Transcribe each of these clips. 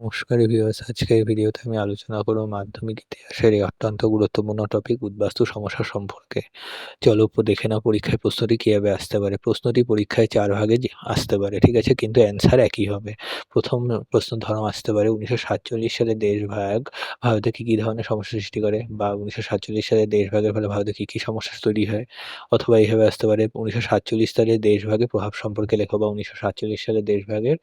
নমস্কার ভিউয়ার্স আজকের ভিডিওতে আমি আলোচনা করব মাধ্যমিক ইতিহাসের এই অত্যন্ত গুরুত্বপূর্ণ টপিক উদ্বাস্তু সমস্যা সম্পর্কে। চলো দেখে নাও পরীক্ষায় প্রশ্নটি কীভাবে আসতে পারে। প্রশ্নটি পরীক্ষায় চার ভাগে আসতে পারে, ঠিক আছে? কিন্তু অ্যান্সার একই হবে। প্রথম প্রশ্ন ধরম আসতে পারে, উনিশশো সাতচল্লিশ সালে দেশভাগ ভারতে কী কী ধরনের সমস্যা সৃষ্টি করে? বা উনিশশো সাতচল্লিশ সালে দেশভাগের ফলে ভারতে কী কী সমস্যা তৈরি হয়? অথবা এইভাবে আসতে পারে, উনিশশো সাতচল্লিশ সালে দেশভাগের প্রভাব সম্পর্কে লেখো, বা উনিশশো সাতচল্লিশ সালে দেশভাগের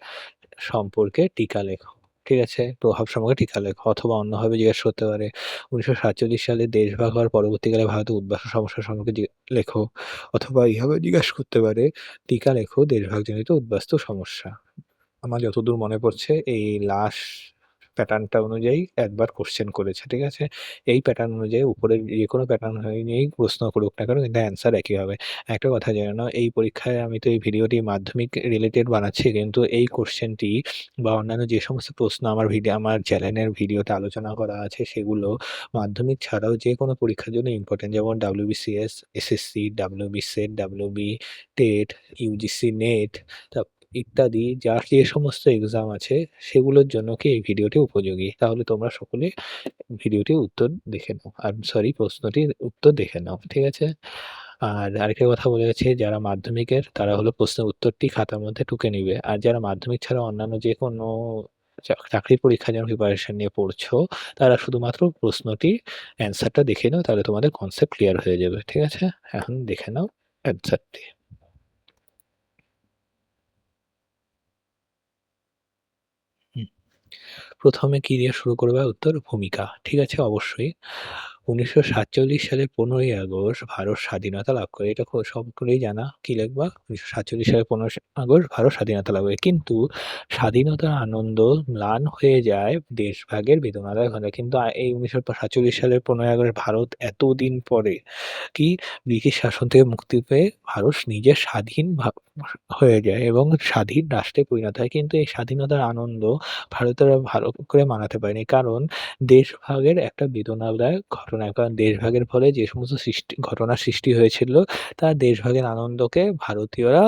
সম্পর্কে টিকা লেখো। ঠিক আছে? প্রভাব সম্পর্কে টিকা লেখো অথবা অন্যভাবে জিজ্ঞেস করতে পারে ১৯৪৭ সালে দেশভাগ হওয়ার পরবর্তীকালে ভারতে উদ্বাস্তু সমস্যা সম্পর্কে লেখো অথবা এইভাবে জিজ্ঞাসা করতে পারে, টিকা লেখো দেশভাগজনিত উদ্বাস্ত সমস্যা। আমার যতদূর মনে পড়ছে, এই লাস্ট প্যাটার্নটা অনুযায়ী একবার কোশ্চেন করেছে, ঠিক আছে? এই প্যাটার্ন অনুযায়ী উপরের যেকোনো প্যাটার্ন হয়ে নিয়েই প্রশ্ন করুক না কেন কিন্তু অ্যান্সার একই হবে। একটা কথা জেনে নাও এই পরীক্ষায় আমি তো এই ভিডিওটি মাধ্যমিক রিলেটেড বানাচ্ছি কিন্তু এই কোশ্চেনটি বা অন্যান্য যে সমস্ত প্রশ্ন আমার ভিডিও আমার চ্যানেলের ভিডিওতে আলোচনা করা আছে সেগুলো মাধ্যমিক ছাড়াও যে কোনো পরীক্ষার জন্য ইম্পোর্টেন্ট যেমন WBCS, SSC, WB SET, WB TET, UGC NET তা ইত্যাদি যা যে সমস্ত এক্সাম আছে সেগুলোর জন্য কি এই ভিডিওটি উপযোগী। তাহলে তোমরা সকলে ভিডিওটির উত্তর দেখে নাও। আর সরি প্রশ্নটির উত্তর দেখে নাও। ঠিক আছে? আর আরেকটা কথা বলে গেছে যারা মাধ্যমিকের, তারা হলো প্রশ্নের উত্তরটি খাতার মধ্যে টুকে নিবে। আর যারা মাধ্যমিক ছাড়া অন্যান্য যে কোনো চাকরির পরীক্ষার জন্য প্রিপারেশন নিয়ে পড়ছো, তারা শুধুমাত্র প্রশ্নটি অ্যান্সারটা দেখে নাও, তাহলে তোমাদের কনসেপ্ট ক্লিয়ার হয়ে যাবে। ঠিক আছে? এখন দেখে নাও অ্যান্সারটি। প্রথমে কি দিয়ে শুরু করবে? উত্তর ভূমিকা। ঠিক আছে অবশ্যই। উনিশশো সাতচল্লিশ সালের পনেরোই আগস্ট ভারত স্বাধীনতা লাভ করে। এটা সবগুলোই জানা। কি লিখবা? উনিশশো সাতচল্লিশ সালের পনেরো আগস্ট ভারত স্বাধীনতা লাভ করে। কিন্তু স্বাধীনতার আনন্দ ম্লান হয়ে যায় দেশভাগের বেদনাদায় ঘটে কিন্তু এই উনিশশো সাতচল্লিশ সালের পনেরোই আগস্ট ভারত এতদিন পরে কি ব্রিটিশ শাসন থেকে মুক্তি পেয়ে ভারত নিজের স্বাধীন হয়ে যায় এবং স্বাধীন রাষ্ট্রে পরিণত হয়। কিন্তু এই স্বাধীনতার আনন্দ ভারতের ভালো করে মানাতে পারেনি। কারণ দেশভাগের একটা বেদনাদায়ক ঘটনা কারণ দেশভাগের ফলে যে সমস্ত সৃষ্টি, ঘটনার সৃষ্টি হয়েছিল তা দেশভাগের আনন্দকে ভারতীয়রা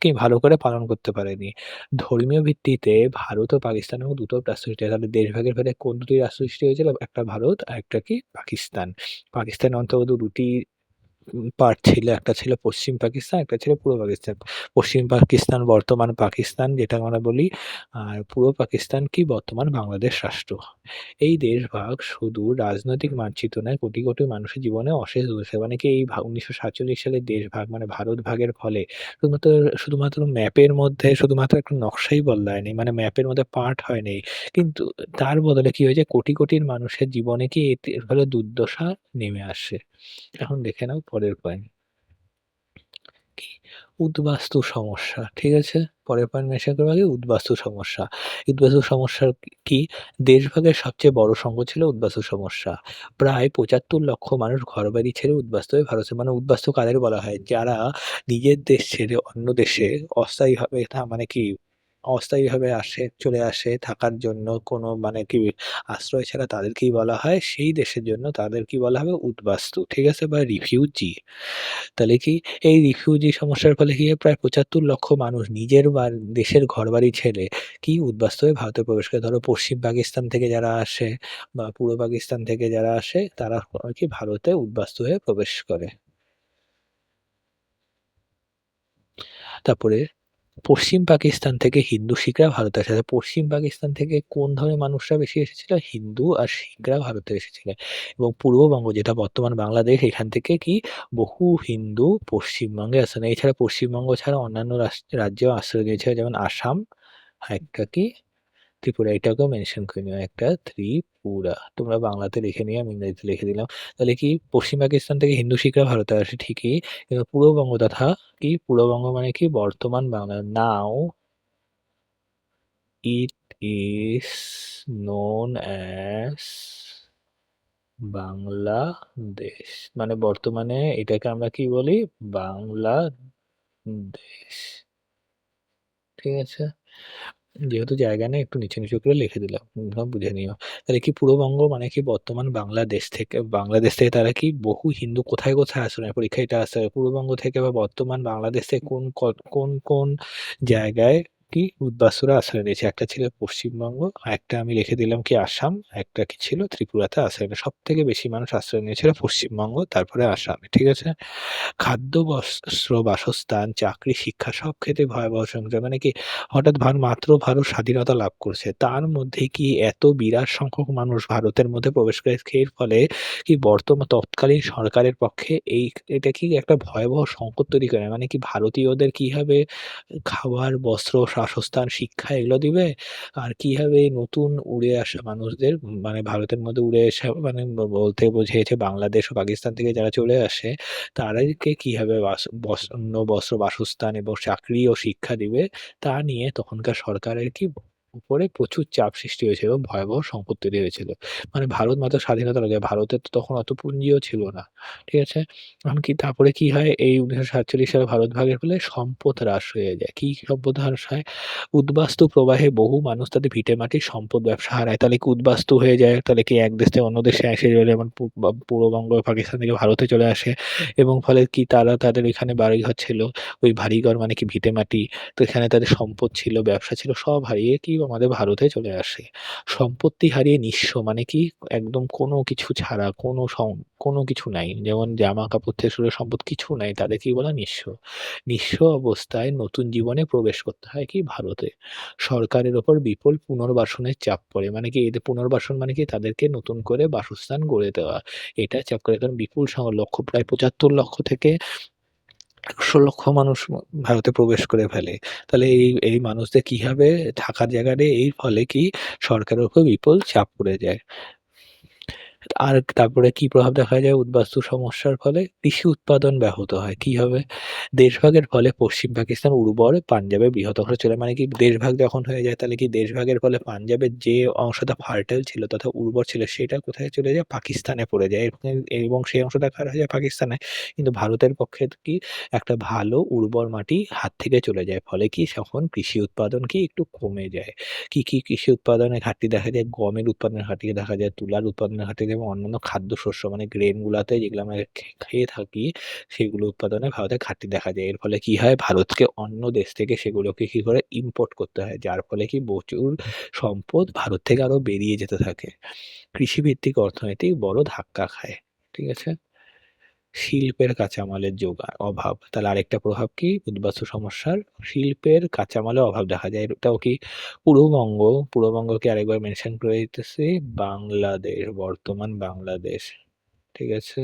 কি ভালো করে পালন করতে পারেনি। ধর্মীয় ভিত্তিতে ভারত ও পাকিস্তান এবং দুটো রাষ্ট্র সৃষ্টি হয় তাহলে দেশভাগের ফলে কোন দুটি রাষ্ট্র সৃষ্টি হয়েছিল? একটা ভারত আর একটা কি? পাকিস্তান। পাকিস্তানের অন্তর্গত দুটি পার্ট ছিল। একটা ছিল পশ্চিম পাকিস্তান, একটা ছিল পূর্ব পাকিস্তান। পশ্চিম পাকিস্তান বর্তমান পাকিস্তান যেটা আমরা বলি। আর পূর্ব পাকিস্তান কি বর্তমান বাংলাদেশ রাষ্ট্র। এই দেশভাগ শুধু রাজনৈতিক মানচিত্র নয়, কোটি, কোটি মানুষের জীবনে অশেষ দোষে মানে কি এই ভা ১৯৪৭ সালের দেশভাগ মানে ভারত ভাগের ফলে শুধুমাত্র শুধুমাত্র ম্যাপের মধ্যে শুধুমাত্র একটা নকশাই বদলায়নি। মানে ম্যাপের মধ্যে পার্ট হয়নি। কিন্তু তার বদলে কি হয়েছে কোটি, কোটির মানুষের জীবনে কি এর ফলে দুর্দশা নেমে আসে। এখন দেখে নাও পরের পয়েন্ট। উদ্বাস্তু সমস্যা। ঠিক আছে? পরের পয়েন্ট মেনশন করব আগে, উদ্বাস্তু সমস্যা। উদ্বাস্তু সমস্যার কি? দেশভাগের সবচেয়ে বড় সংঘ ছিল উদ্বাস্তু সমস্যা। প্রায় ৭৫ লক্ষ মানুষ ঘরবাড়ি ছেড়ে উদ্বাস্তু হয়ে ভারতে মানে উদ্বাস্তু কাদের বলা হয়? যারা নিজের দেশ ছেড়ে অন্য দেশে অস্থায়ীভাবে মানে কি অস্থায়ীভাবে আসে, চলে আসে থাকার জন্য কোনো মানে কি আশ্রয় ছাড়া তাদেরকেই বলা হয়। সেই দেশের জন্য তাদের কি বলা হবে উদ্বাস্তু, ঠিক আছে? বা রিফিউজি তাহলে কি এই রিফিউজি সমস্যার ফলে কি প্রায় পঁচাত্তর লক্ষ মানুষ নিজের দেশের ঘরবাড়ি ছেড়ে কি উদ্বাস্তু হয়ে ভারতে প্রবেশ করে? ধরো পশ্চিম পাকিস্তান থেকে যারা আসে বা পূর্ব পাকিস্তান থেকে যারা আসে, তারা কি ভারতে উদ্বাস্তু হয়ে প্রবেশ করে? তারপরে পশ্চিম পাকিস্তান থেকে হিন্দু, শিখরা ভারতে এসেছে পশ্চিম পাকিস্তান থেকে কোন ধরনের মানুষরা বেশি এসেছিল? হিন্দু আর শিখরা ভারতে এসেছিলেন এবং পূর্ববঙ্গ যেটা বর্তমান বাংলাদেশ, এখান থেকে কি বহু হিন্দু পশ্চিমবঙ্গে আসেন। এছাড়া পশ্চিমবঙ্গ ছাড়া অন্যান্য রাজ্যেও আশ্রয় নিয়েছে যেমন আসাম আরেকটা কি ত্রিপুরা, এটাকেও মেনশন করে নিও একটা ত্রিপুরা, তোমরা বাংলাতে লিখে নিও, আমি ইংরেজিতে লিখে দিলাম। তাহলে কি পশ্চিম পাকিস্তান থেকে হিন্দু, শিখরা ভারতে আসে ঠিকই, কিন্তু পূর্ববঙ্গ তথা কি? পূর্ববঙ্গ মানে কি? বর্তমান Bangla. Now it is known as Bangladesh মানে বর্তমানে এটাকে আমরা কি বলি? বাংলাদেশ। ঠিক আছে? যেহেতু জায়গা নেই, একটু নিচে নিচু করে লিখে দিলাম। বুঝে নিও। তাহলে কি পূর্ববঙ্গ মানে কি বর্তমান বাংলাদেশ থেকে বাংলাদেশ থেকে তারা কি বহু হিন্দু কোথায় কোথায় আসলে পরীক্ষা এটা আসে পূর্ববঙ্গ থেকে বা বর্তমান বাংলাদেশে কোন কোন কোন জায়গায় কি উদ্বাস্তুরা আশ্রয় নিয়েছে। একটা ছিল পশ্চিমবঙ্গ, একটা আমি লিখে দিলাম কি আসাম, একটা কি ছিল ত্রিপুরাতে আশ্রয় নিয়ে সব থেকে বেশি মানুষ আশ্রয় নিয়েছিল পশ্চিমবঙ্গ, তারপরে আসামে। ঠিক আছে? খাদ্য, বস্ত্র, বাসস্থান, চাকরি, শিক্ষা সব ক্ষেত্রে ভয়াবহ সংকট। মানে কি হঠাৎ ভার মাত্র ভারত স্বাধীনতা লাভ করছে। তার মধ্যে কি এত বিরাট সংখ্যক মানুষ ভারতের মধ্যে প্রবেশ করেছে এর ফলে কি বর্তমান তৎকালীন সরকারের পক্ষে এই এটা কি একটা ভয়াবহ সংকট তৈরি করে। মানে কি ভারতীয়দের কীভাবে খাবার, বস্ত্র, বাসস্থান, শিক্ষা এগুলো দিবে? আর কীভাবে নতুন উড়ে আসা মানুষদের মানে ভারতের মধ্যে উড়ে আসা মানে বলতে বোঝেছে বাংলাদেশ ও পাকিস্তান থেকে যারা চলে আসে তাদেরকে কীভাবে বাস বস্ত্র, বাসস্থান এবং চাকরি ও শিক্ষা দিবে তা নিয়ে তখনকার সরকারের কি উপরে প্রচুর চাপ সৃষ্টি হয়েছিল এবং ভয়াবহ সংকট তৈরি হয়েছিল। মানে ভারত মাত্র স্বাধীনতার আগে ভারতের তো তখন অত পুঁজিও ছিল না। ঠিক আছে? এমনকি তারপরে কি হয় এই ১৯৪৭ সালে ভারত ভাগের ফলে সম্পদ হ্রাস হয়ে যায়। কি সম্পদ হ্রাস হয়? উদ্বাস্তু প্রবাহে বহু মানুষ তাদের ভিটেমাটির সম্পদ ব্যবসা হারায়। তাহলে কি উদ্বাস্তু হয়ে যায়? তাহলে কি এক দেশ থেকে অন্য দেশে আসে যেমন পূর্ববঙ্গ, পাকিস্তান থেকে ভারতে চলে আসে এবং ফলে কি তারা তাদের এখানে বাড়িঘর ছিল। ওই বাড়িঘর মানে কি ভিটে মাটি তো এখানে তাদের সম্পদ ছিল, ব্যবসা ছিল সব হারিয়ে কি আমাদের ভারতে চলে আসে। সম্পত্তি হারিয়ে নিঃস্ব মানে কি একদম কোনো কিছু ছাড়া, কোনো কোনো কিছু নাই। যেমন জামা-কাপড় থেকে শুরু সম্পদ কিছু নাই। তাদের কি বলা নিঃস্ব। নিঃস্ব অবস্থায় নতুন জীবনে প্রবেশ করতে হয় কি ভারতে। সরকারের ওপর বিপুল পুনর্বাসনের চাপ পড়ে। মানে কি এদের পুনর্বাসন মানে কি তাদেরকে নতুন করে বাসস্থান গড়ে দেওয়া। এটা চাপ করে কারণ বিপুল স লক্ষ, প্রায় ৭৫ লক্ষ থেকে ১০০ লক্ষ মানুষ ভারতে প্রবেশ করে ফেলে। তাহলে এই এই মানুষদের কীভাবে থাকার জায়গা নেই এর ফলে কি সরকারের উপর বিপুল চাপ পড়ে যায়। আর তারপরে কি প্রভাব দেখা যায় উদ্বাস্তু সমস্যার ফলে? কৃষি উৎপাদন ব্যাহত হয়। কীভাবে? দেশভাগের ফলে পশ্চিম পাকিস্তান উর্বর পাঞ্জাবের বৃহৎ অংশ চলে মানে কি দেশভাগ যখন হয়ে যায় তাহলে কি দেশভাগের ফলে পাঞ্জাবের যে অংশটা ফার্টাইল ছিল তথা উর্বর ছিল সেটা কোথায় চলে যায়? পাকিস্তানে পড়ে যায় এবং সেই অংশটা কার হয়ে যায়? পাকিস্তানে। কিন্তু ভারতের পক্ষে কি একটা ভালো উর্বর মাটি হাত থেকে চলে যায়। ফলে কি তখন কৃষি উৎপাদন কি একটু কমে যায়। কি, কি কৃষি উৎপাদনের ঘাটতি দেখা যায়? গমের উৎপাদনের ঘাটতি দেখা যায়, তুলার উৎপাদনের ঘাটতি এবং অন্যান্য খাদ্যশস্য মানে গ্রেন গুলাতে যেগুলো আমরা খেয়ে থাকি, সেগুলো উৎপাদনে ভারতে ঘাটতি দেখা যায়। এর ফলে কি হয়? ভারতকে অন্য দেশ থেকে সেগুলোকে কি করে ইম্পোর্ট করতে হয়। যার ফলে কি প্রচুর সম্পদ ভারত থেকে আরও বেরিয়ে যেতে থাকে। কৃষিভিত্তিক অর্থনীতি বড় ধাক্কা খায়। ঠিক আছে? শিল্পের কাঁচামালের যোগান অভাব। তাহলে আরেকটা প্রভাব কি? উদ্বাস্তু সমস্যার শিল্পের কাঁচামালের অভাব দেখা যায়। এটাও কি পূর্ববঙ্গ, পূর্ববঙ্গকে আরেকবার মেনশন করে দিতেছি বাংলাদেশ, বর্তমান বাংলাদেশ। ঠিক আছে?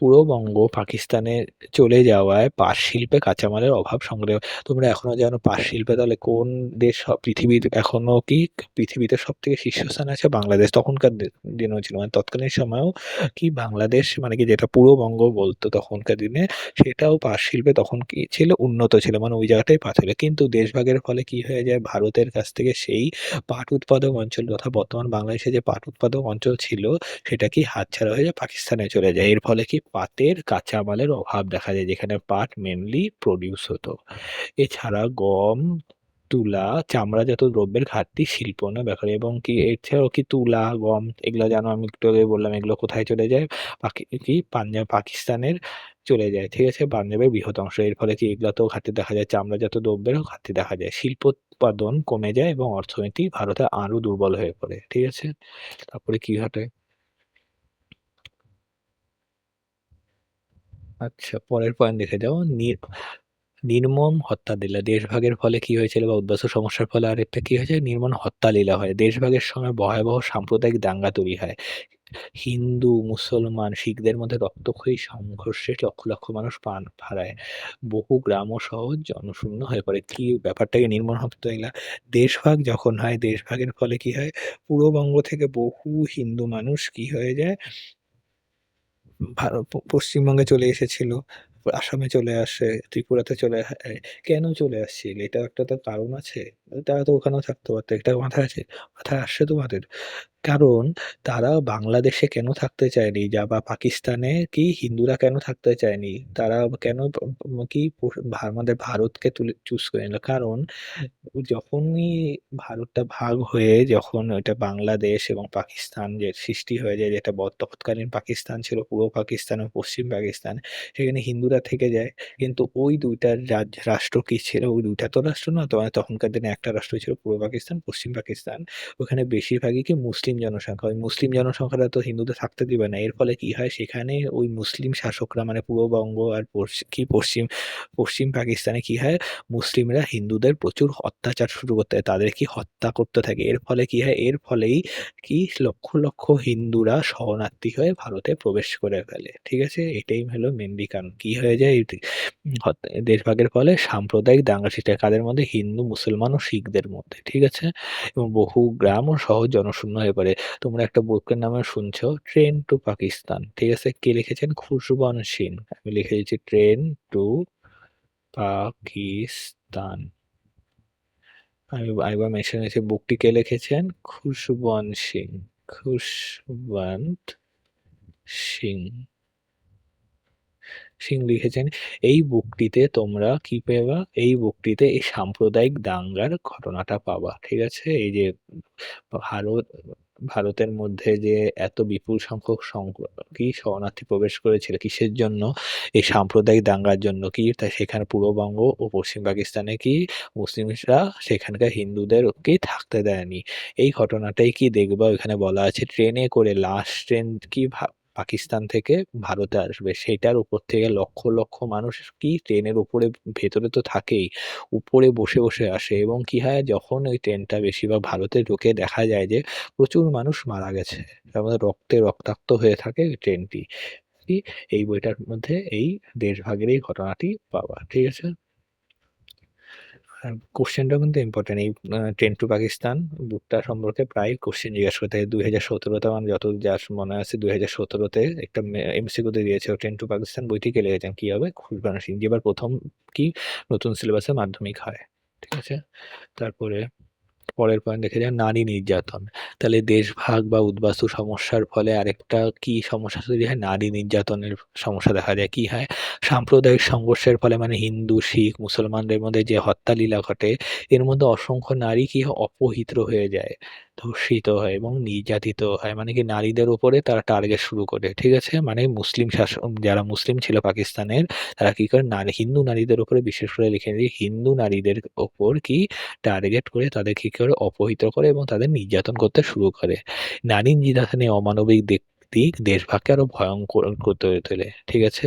পূর্ববঙ্গ পাকিস্তানে চলে যাওয়ায় পাট শিল্পে কাঁচামালের অভাব সংগ্রহ তোমরা এখনও জানো পাট শিল্পে তাহলে কোন দেশ পৃথিবীর এখনও কি পৃথিবীতে সব থেকে শীর্ষস্থানে আছে বাংলাদেশ। তখনকার দিনেও ছিল। মানে তৎকালীন সময়েও কি বাংলাদেশ মানে কি যেটা পূর্ববঙ্গ বলতো তখনকার দিনে, সেটাও পাট শিল্পে তখন কি ছিল উন্নত ছিল। মানে ওই জায়গাটাই পাট ছিল। কিন্তু দেশভাগের ফলে কি হয়ে যায় ভারতের কাছ থেকে সেই পাট উৎপাদক অঞ্চল তথা বর্তমান বাংলাদেশে যে পাট উৎপাদক অঞ্চল ছিল, সেটা কি হাতছাড়া হয়ে যায় পাকিস্তানে চলে যায়। এর ফলে কি পাটের কাঁচামালের অভাব দেখা যায় যেখানে পাট মেনলি প্রোডিউস হতো। এছাড়া গম, তুলা, চামড়াজাত দ্রব্যের ঘাটতি শিল্প না ব্যাপারে এবং কি এছাড়াও কি তুলা, গম এগুলো জানো আমি একটু আগে বললাম এগুলো কোথায় চলে যায়? কি পাঞ্জাব পাকিস্তানের চলে যায়। ঠিক আছে? পাঞ্জাবের বৃহৎ অংশ। এর ফলে কি এগুলাতেও ঘাটতি দেখা যায়। চামড়াজাত দ্রব্যেরও ঘাটতি দেখা যায়। শিল্প উৎপাদন কমে যায় এবং অর্থনীতি ভারতে আরও দুর্বল হয়ে পড়ে। ঠিক আছে? তারপরে কি ঘটে? আচ্ছা পরের পয়েন্ট দেখে যাও। নি নির্মম হত্যালীলা। দেশভাগের ফলে কি হয়েছিল বা উদ্বাস্তু সমস্যার ফলে আরেকটা কি হয়েছে? নির্মম হত্যালীলা হয়। দেশভাগের সময় ভয়াবহ সাম্প্রদায়িক দাঙ্গা তৈরি হয়। হিন্দু, মুসলমান, শিখদের মধ্যে রক্তক্ষয়ী সংঘর্ষে লক্ষ, লক্ষ মানুষ প্রাণ হারায়। বহু গ্রাম ও শহর জনশূন্য হয়ে পড়ে। কি ব্যাপারটাকে নির্মম হত্যালীলা। দেশভাগ যখন হয়, দেশভাগের ফলে কি হয়? পূর্ববঙ্গ থেকে বহু হিন্দু মানুষ কি হয়ে যায়? পশ্চিমবঙ্গে চলে এসেছিল। আসামে চলে আসে, ত্রিপুরাতে চলে কেন চলে আসছিল? এটা একটা তো কারণ আছে। তারা তো ওখানেও থাকতে পারত। এটা মাথায় আছে? মাথায় আসছে তোমাদের? কারণ তারা বাংলাদেশে কেন থাকতে চায়নি যা বা পাকিস্তানে কি হিন্দুরা কেন থাকতে চায়নি? তারা কেন কি আমাদের ভারতকে তুলে চুজ করে নিল? কারণ যখনই ভারতটা ভাগ হয়ে যখন ওইটা বাংলাদেশ এবং পাকিস্তান যে সৃষ্টি হয়ে যায় যেটা তৎকালীন পাকিস্তান ছিল পূর্ব পাকিস্তান ও পশ্চিম পাকিস্তান। সেখানে হিন্দুরা হিন্দুরা থেকে যায়। কিন্তু ওই ২ টার রাজ রাষ্ট্র কি ছিল? ওই দুইটা তো রাষ্ট্র না। তো মানে তখনকার দিনে একটা রাষ্ট্র ছিল পূর্ব পাকিস্তান, পশ্চিম পাকিস্তান। ওখানে বেশিরভাগই কি মুসলিম জনসংখ্যা। ওই মুসলিম জনসংখ্যাটা তো হিন্দুদের থাকতে দিবে না। এর ফলে কি হয়? সেখানে ওই মুসলিম শাসকরা মানে পূর্ববঙ্গ আর কি পশ্চিম, পশ্চিম পাকিস্তানে কি হয়? মুসলিমরা হিন্দুদের প্রচুর অত্যাচার শুরু করতে হয়। তাদের কি হত্যা করতে থাকে। এর ফলে কি হয়? এর ফলেই কি লক্ষ, লক্ষ হিন্দুরা শরণার্থী হয়ে ভারতে প্রবেশ করে ফেলে। ঠিক আছে? এটাই হলো মেইনলি কারণ। কি হয়ে যায়? এটি হত দেশভাগের ফলে সাম্প্রদায়িক দাঙ্গা সৃষ্টি কাদের মধ্যে? হিন্দু, মুসলমান ও শিখদের মধ্যে। ঠিক আছে? এবং বহু গ্রাম ও শহর জনশূন্য হয়ে পড়ে। তোমরা একটা বুকের নামে শুনছো 'ট্রেন টু পাকিস্তান'। ঠিক আছে? কে লিখেছেন? খুশবন্ত সিং। আমি লিখে দিচ্ছি 'ট্রেন টু পাকিস্তান'। আমি আরেকবার মেনশন করেছি বুকটি কে লিখেছেন? খুশবন্ত সিং। খুশবন্ত সিং। সিং লিখেছেন। এই বুকটিতে তোমরা কি পাবা? এই বুকটিতে এই সাম্প্রদায়িক দাঙ্গার ঘটনাটা পাবা। ঠিক আছে? এই যে ভারত, ভারতের মধ্যে যে এত বিপুল সংখ্যক সংখ কি শরণার্থী প্রবেশ করেছিল কিসের জন্য? এই সাম্প্রদায়িক দাঙ্গার জন্য কি? তা সেখানে পূর্ববঙ্গ ও পশ্চিম পাকিস্তানে কি মুসলিমরা সেখানকার হিন্দুদের কি থাকতে দেয়নি। এই ঘটনাটাই কি দেখবা ওইখানে বলা আছে, ট্রেনে করে লাস্ট ট্রেন কি পাকিস্তান থেকে ভারতে আসবে। সেটার উপর থেকে লক্ষ, লক্ষ মানুষ কি ট্রেনের উপরে ভেতরে তো থাকেই। উপরে বসে, বসে আসে এবং কি হয় যখন ওই ট্রেনটা বেশিরভাগ ভারতে ঢুকে দেখা যায় যে প্রচুর মানুষ মারা গেছে। মধ্যে রক্তে রক্তাক্ত হয়ে থাকে ট্রেনটি। এই বইটার মধ্যে এই দেশভাগের এই ঘটনাটি পাওয়া। ঠিক আছে? হ্যাঁ, কোয়েশ্চেনটাও কিন্তু ইম্পোর্টেন্ট। এই 'ট্রেন টু পাকিস্তান' বুকটা সম্পর্কে প্রায় কোশ্চেন জিজ্ঞেস করে থাকে। ২০১৭ তে আমার যত যা মনে আছে দু হাজার সতেরোতে একটা মে এমসিকিউ তে দিয়েছে 'ট্রেন টু পাকিস্তান' বইটি কে লিখেছেন? কী হবে? খুশবান সিং। এবার ১ম কি নতুন সিলেবাসে মাধ্যমিক হয়। ঠিক আছে? তারপরে পরের পয়েন্ট দেখে যান নারী নির্যাতন। তাহলে দেশভাগ বা উদ্বাস্তু সমস্যার ফলে আরেকটা কি সমস্যা তৈরি হয়? নারী নির্যাতনের সমস্যা দেখা যায়। কি হয়? সাম্প্রদায়িক সংঘর্ষের ফলে মানে হিন্দু, শিখ, মুসলমানদের মধ্যে যে হত্যালীলা ঘটে এর মধ্যে অসংখ্য নারী কি হয়? অপহৃত হয়ে যায়। ধর্ষিত হয় এবং নির্যাতিত হয়। মানে কি নারীদের উপরে তারা টার্গেট শুরু করে। ঠিক আছে? মানে মুসলিম শাসন যারা মুসলিম ছিল পাকিস্তানের, তারা কি করে? নারী, হিন্দু নারীদের উপরে বিশেষ করে লিখে দিয়ে হিন্দু নারীদের ওপর কি টার্গেট করে তাদের কি করে? অপহৃত করে এবং তাদের নির্যাতন করতে শুরু করে। নারী নির্যাতনের অমানবিক দিক দেশভাগকে আরও ভয়ঙ্কর করতে তোলে। ঠিক আছে?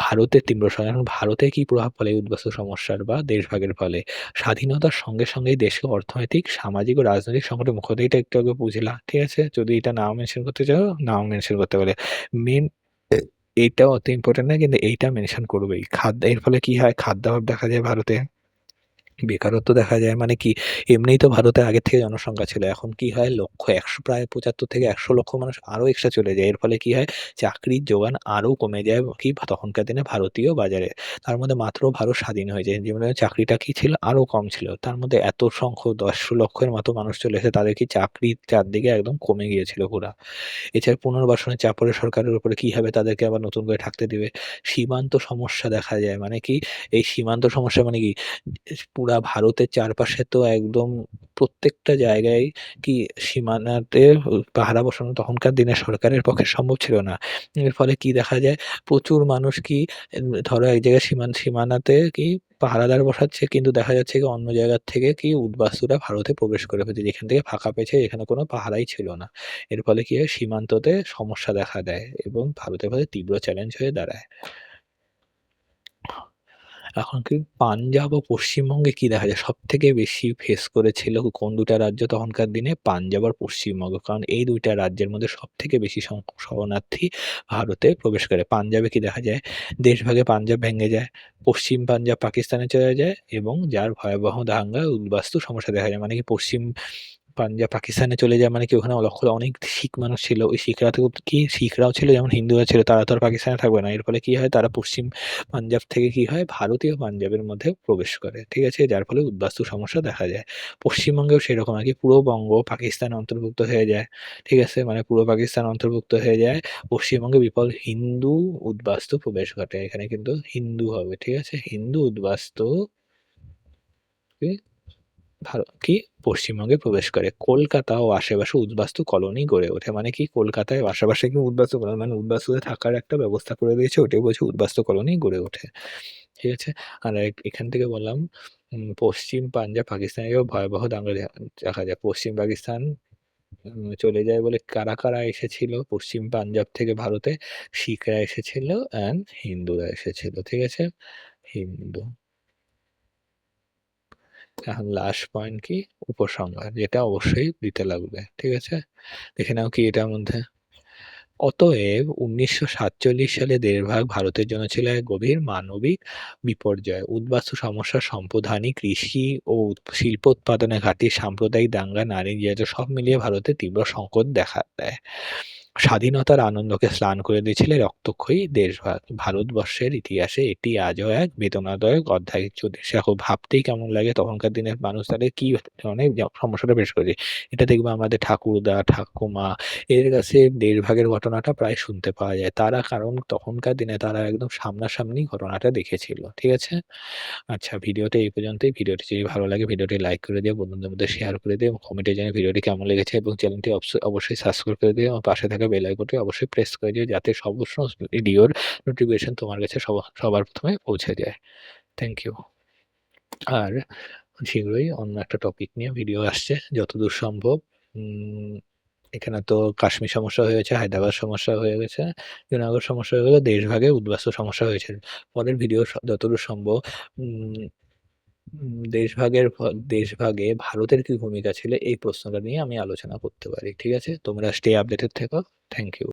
ভারতের তীব্র এখন ভারতে কি প্রভাব ফলে উদ্বস্ত সমস্যার বা দেশভাগের ফলে? স্বাধীনতার সঙ্গে, সঙ্গেই দেশকে অর্থনৈতিক, সামাজিক ও রাজনৈতিক সংকটের মুখ এটা একটু আগে বুঝলাম। ঠিক আছে? যদি এটা নাও মেনশন করতে চাও, নাও মেনশন করতে পারে। মেন এইটাও অত ইম্পর্টেন্ট না কিন্তু এইটা মেনশন করবেই। খাদ্য এর ফলে কি হয়? খাদ্যাভাব দেখা যায় ভারতে। বেকারত্ব দেখা যায় মানে কি, এমনিই তো ভারতে আগের থেকে জনসংখ্যা ছিল। এখন কি হয়, লক্ষ ১০০ প্রায় ৭৫ থেকে ১০০ লক্ষ মানুষ আরও এক্সট্রা চলে যায়। এর ফলে কি হয়, চাকরির যোগান আরও কমে যায় কি তখনকার দিনে ভারতীয় বাজারে। তার মধ্যে মাত্র ভারত স্বাধীন হয়ে যায়। যেমন চাকরিটা কি ছিল, আরও কম ছিল। তার মধ্যে এত সংখ্যক ১০ লক্ষের মতো মানুষ চলে এসে তাদের কি চাকরির চারদিকে একদম কমে গিয়েছিল পুরা। এছাড়া পুনর্বাসনের চাপ পড়ে সরকারের উপরে কি হবে, তাদেরকে আবার নতুন করে থাকতে দিবে। সীমান্ত সমস্যা দেখা যায়। মানে কি, এই সীমান্ত সমস্যা মানে কি ভারতের চারপাশে তো একদম প্রত্যেকটা জায়গায় কি সীমানাতে পাহারা বসানো তখনকার দিনে সরকারের পক্ষে সম্ভব ছিল না। এর ফলে কি দেখা যায় প্রচুর মানুষ কি ধরো এক জায়গায় সীমান, সীমানাতে কি পাহারাদার বসাচ্ছে, কিন্তু দেখা যাচ্ছে কি অন্য জায়গার থেকে কি উদ্বাস্তুরা ভারতে প্রবেশ করে ফেলছে। যেখান থেকে ফাঁকা পেয়েছে, এখানে কোনো পাহারাই ছিল না। এর ফলে কি হয় সীমান্ততে সমস্যা দেখা দেয় এবং ভারতের ফলে তীব্র চ্যালেঞ্জ হয়ে দাঁড়ায়। এখন কি পাঞ্জাব ও পশ্চিমবঙ্গে কি দেখা যায়? সবথেকে বেশি ফেস করেছিল কোন ২ টা রাজ্য তখনকার দিনে? পাঞ্জাব আর পশ্চিমবঙ্গ। কারণ এই দুইটা রাজ্যের মধ্যে সব থেকে বেশি সংখ্যক শরণার্থী ভারতে প্রবেশ করে। পাঞ্জাবে কি দেখা যায়? দেশভাগে পাঞ্জাব ভেঙে যায়। পশ্চিম পাঞ্জাব পাকিস্তানে চলে যায় এবং যার ভয়াবহ দাঙ্গা উদ্বাস্তু সমস্যা দেখা যায়। মানে কি পশ্চিম পাঞ্জাব, পাকিস্তানে চলে যায় মানে কি ওখানে লক্ষ অনেক শিখ মানুষ ছিল। ওই শিখরা তো কি শিখরাও ছিল, যেমন হিন্দুরা ছিল, তারা তো আর পাকিস্তানে থাকবে না। এর ফলে কি হয় তারা পশ্চিম পাঞ্জাব থেকে কি হয় ভারতীয় পাঞ্জাবের মধ্যে প্রবেশ করে। ঠিক আছে? যার ফলে উদ্বাস্তু সমস্যা দেখা যায়। পশ্চিমবঙ্গেও সেরকম আরকি পূর্ববঙ্গ পাকিস্তান অন্তর্ভুক্ত হয়ে যায়। ঠিক আছে? মানে পূর্ব পাকিস্তান অন্তর্ভুক্ত হয়ে যায়। পশ্চিমবঙ্গে বিপুল হিন্দু উদ্বাস্তু প্রবেশ ঘটে। এখানে কিন্তু হিন্দু হবে। ঠিক আছে? হিন্দু উদ্বাস্তু কি কি? পশ্চিমবঙ্গে প্রবেশ করে। কলকাতা ও আশেপাশে উদ্বাস্তু কলোনি গড়ে ওঠে। মানে কি? কলকাতায় আশেপাশে কি উদ্বাস্তু কলোনি মানে উদ্বাস্তুতে থাকার একটা ব্যবস্থা করে দিয়েছে ওটাই বলছে উদ্বাস্তু কলোনি গড়ে ওঠে। ঠিক আছে? আর এখান থেকে বললাম পশ্চিম পাঞ্জাব পাকিস্তানেও ভয়াবহ দাঙ্গা দেখা যায়। পশ্চিম পাকিস্তান চলে যায় বলে কারা, কারা এসেছিল পশ্চিম পাঞ্জাব থেকে ভারতে? শিখরা এসেছিল অ্যান্ড হিন্দুরা এসেছিল। ঠিক আছে? হিন্দু। এখন লাস্ট পয়েন্ট কি? উপসংহার। যেটা অবশ্যই দিতে লাগবে। ঠিক আছে? দেখে নাও কি এটার মধ্যে? অতএব ১৯৪৭ সালে দেড়ভাগ ভারতের জন্য ছিল এক গভীর মানবিক বিপর্যয়। উদ্বাস্তু সমস্যা, সম্পদহানি, কৃষি ও শিল্প উৎপাদনে ঘাটি সাম্প্রদায়িক দাঙ্গা, নারী নির্যাতন সব মিলিয়ে ভারতে তীব্র সংকট দেখা দেয়। স্বাধীনতার আনন্দকে স্নান করে দিয়েছিল রক্তক্ষয়ী দেশভাগ। ভারতবর্ষের ইতিহাসে এটি আজও এক বেদনাদায়ক অধ্যায়। যদি দেখো ভাবতেই কেমন লাগে তখনকার দিনের মানুষ তাদের কি ধরনের সমস্যাটা ফেস করেছে। এটা দেখবে আমাদের ঠাকুরদা, ঠাকুমা এদের কাছে দেশভাগের ঘটনাটা প্রায় শুনতে পাওয়া যায়। তারা কারণ তখনকার দিনে তারা একদম সামনাসামনি ঘটনাটা দেখেছিল। ঠিক আছে? আচ্ছা ভিডিওটা এই পর্যন্তই। ভিডিওটি যদি ভালো লাগে ভিডিওটি লাইক করে দিও, বন্ধুদের মধ্যে শেয়ার করে এবং কমেন্টে জানিয়ে ভিডিওটি কেমন লেগেছে এবং চ্যানেলটি অবশ্য অবশ্যই সাবস্ক্রাইব করে এবং পাশে থাকা বেল আইকনটি অবশ্যই প্রেস করে দিও যাতে সমস্ত ভিডিওর নোটিফিকেশন তোমার কাছে সবা সবার প্রথমে পৌঁছে যায়। Thank you. আর শীঘ্রই অন্য একটা টপিক নিয়ে ভিডিও আসছে যতদূর সম্ভব। এখানে তো কাশ্মীর সমস্যা হয়েছে, হায়দ্রাবাদ সমস্যা হয়ে গেছে, জুনাগড় সমস্যা হয়ে গেল, দেশভাগে উদ্বাস্ত সমস্যা হয়েছে। পরের ভিডিও যতদূর সম্ভব দেশভাগের দেশভাগে ভারতের কি ভূমিকা ছিল এই প্রশ্নটা নিয়ে আমি আলোচনা করতে পারি। ঠিক আছে? তোমরা স্টে আপডেটেড থেকো। Thank you.